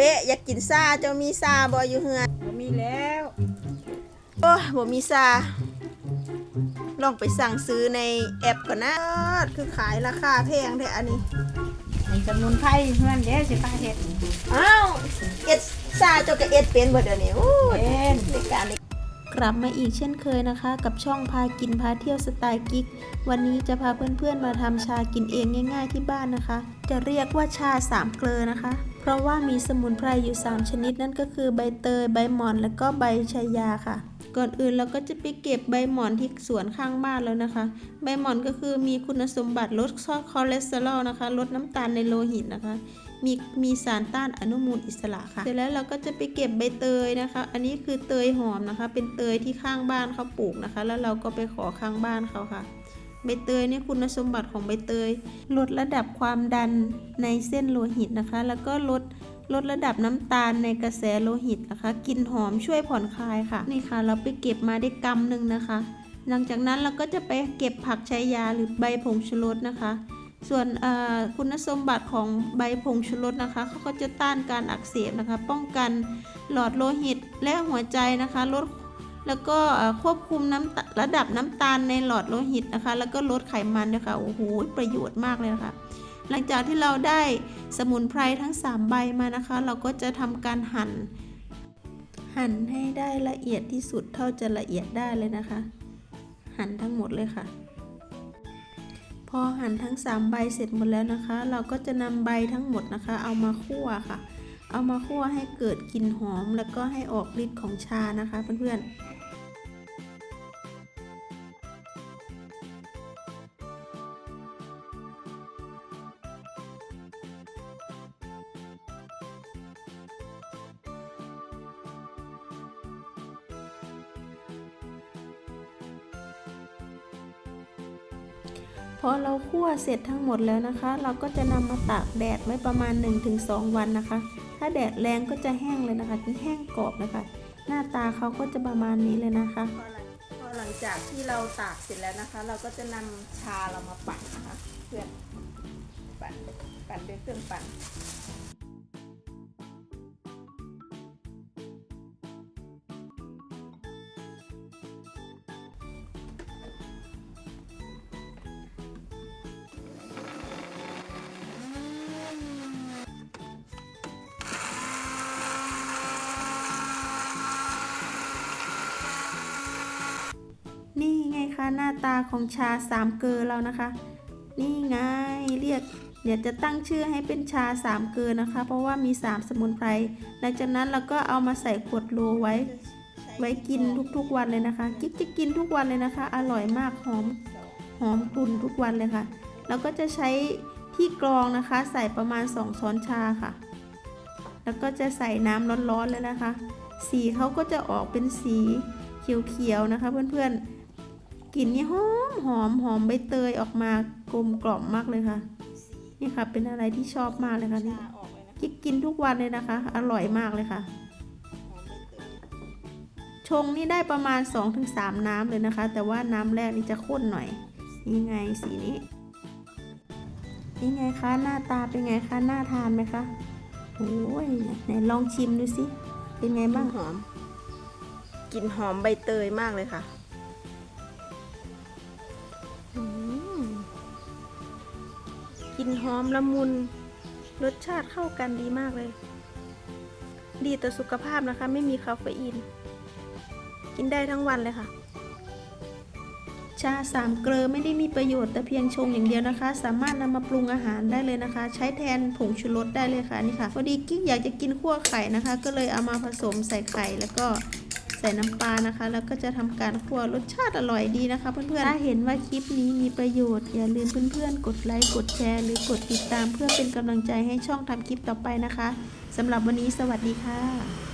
เบะอยากกินซาเจ้ามีซาบ่อยู่เฮือนบ่มีแล้วโอ้ยบ่มีซาลองไปสั่งซื้อในแอปก่อนนะคือขายราคาแพงแท้อันนี้ในจำนวนไผ่เพื่อนเด้สิป้าเฮ็ดอ้าวเอ็ดซาเจ้าก็เอ็ดเป็นบ่เดี๋ยวนี้โอ้ยเป็นในการนี้กลับมาอีกเช่นเคยนะคะ กับช่องพากินพาเที่ยวสไตล์กิ๊ก วันนี้จะพาเพื่อนๆมาทำชากินเองง่าย ๆ ที่บ้านนะคะ จะเรียกว่าชาสามเกลอนะคะ เพราะว่ามีสมุนไพรอยู่ 3 ชนิดนั่นก็คือใบเตย ใบหมอน และก็ใบชายาค่ะ ก่อนอื่นเราก็จะไปเก็บใบหมอนที่สวนข้างบ้านแล้วนะคะ ใบหมอนก็คือมีคุณสมบัติลดคอเลสเตอรอลนะคะ ลดน้ำตาลในโลหิตนะคะ มีมีสารต้านอนุมูลอิสระค่ะ เสร็จแล้วเราก็จะไปเก็บใบเตยนะคะ อันนี้คือเตยหอมนะคะ เป็นเตยที่ข้างบ้านเขาปลูกนะคะ แล้วเราก็ไปขอข้างบ้านเขาค่ะ ใบเตยเนี่ยคุณสมบัติของใบเตย ลดระดับความดันในเส้นโลหิตนะคะ แล้วก็ลดลดระดับน้ำตาลในกระแสโลหิตนะคะกลิ่นหอมช่วยผ่อนคลายค่ะ นี่ค่ะ เราไปเก็บมาได้กำหนึ่งนะคะ หลังจากนั้นเราก็จะไปเก็บผักชายาหรือใบผงชูรสนะคะ ส่วนคุณสมบัติของใบผงชูรสนะคะเขาก็จะต้านการอักเสบนะคะ ป้องกันหลอดโลหิตและหัวใจนะคะ ลด แล้วก็ควบคุมน้ำระดับน้ำตาลในหลอดโลหิตนะคะ แล้วก็ลดไขมันนะคะโอ้โหประโยชน์มากเลยนะคะหลังจากที่เราได้สมุนไพรทั้ง 3 ใบมานะคะ เราก็จะทำการหั่น หั่นให้ได้ละเอียดที่สุดเท่าจะละเอียดได้เลยนะคะ หั่นทั้งหมดเลยค่ะ พอหั่นทั้ง 3 ใบเสร็จหมดแล้วนะคะ เราก็จะนำใบทั้งหมดนะคะ เอามาคั่วค่ะ เอามาคั่วให้เกิดกลิ่นหอม แล้วก็ให้ออกฤทธิ์ของชานะคะเพื่อนๆ พอเราคั่วเสร็จทั้งหมดแล้วนะคะ เราก็จะนำมาตากแดดไว้ประมาณ 1-2 วันนะคะ ถ้าแดดแรงก็จะแห้งเลยนะคะแห้งกรอบนะคะ หน้าตาเขาก็จะประมาณนี้เลยนะคะพอหลังจากที่เราตากเสร็จแล้วนะคะ เราก็จะนำชาเรามาปั่นนะคะ เพื่อนปั่นปั่นด้วยเครื่องปั่น หน้าตาของชาสามเกลือเรานะคะ นี่ไงเรียกเดี๋ยวจะตั้งชื่อให้เป็นชาสามเกลือนะคะ เพราะว่ามี 3 สมุนไพรหลังจากนั้นเราก็เอามาใส่ขวดโลไว้ ไว้กินทุกๆวันเลยนะคะ กิ๊กจะกินทุกวันเลยนะคะ อร่อยมากหอมหอมกลุ่นทุกวันเลยค่ะแล้วก็จะใช้ที่กรองนะคะ ใส่ประมาณ 2 ช้อนชาค่ะ แล้วก็จะใส่น้ำร้อนๆเลยนะคะ สีเขาก็จะออกเป็นสีเขียวๆนะคะ เพื่อนๆ กลิ่นนี่หอมหอมหอมใบเตยออกมากลมกล่อมมากเลยค่ะ นี่ค่ะเป็นอะไรที่ชอบมากเลยค่ะนี่ชาออกเลยนะกิ๊กกินทุกวันเลยนะคะ อร่อยมากเลยค่ะหอมใบเตยชงนี่ได้ประมาณ 2-3 น้ำเลยนะคะ แต่ว่าน้ำแรกนี่จะข้นหน่อยนี่ไงสีนี้นี่ไงคะหน้าตาเป็นไงคะน่าทานไหมคะโอ้ยไหนลองชิมดูสิเป็นไงบ้างหอมกลิ่นหอมใบเตยมากเลยค่ะ ลิ่นหอมละมุน รสชาติเข้ากันดีมากเลย ดีต่อสุขภาพนะคะ ไม่มีคาเฟอีน กินได้ทั้งวันเลยค่ะ ชาสามเกลือไม่ได้มีประโยชน์แต่เพียงชงอย่างเดียวนะคะ สามารถนำมาปรุงอาหารได้เลยนะคะ ใช้แทนผงชูรสได้เลยค่ะนี่ค่ะพอดีกิ๊กอยากจะกินขั้วไข่นะคะ ก็เลยเอามาผสมใส่ไข่แล้วก็ ใส่น้ำปลานะคะ แล้วก็จะทำการคั่วรสชาติอร่อยดีนะคะ เพื่อนๆถ้าเห็นว่าคลิปนี้มีประโยชน์ อย่าลืมเพื่อนๆ กดไลค์กดแชร์หรือกดติดตามเพื่อเป็นกำลังใจให้ช่องทำคลิปต่อไปนะคะสำหรับวันนี้สวัสดีค่ะ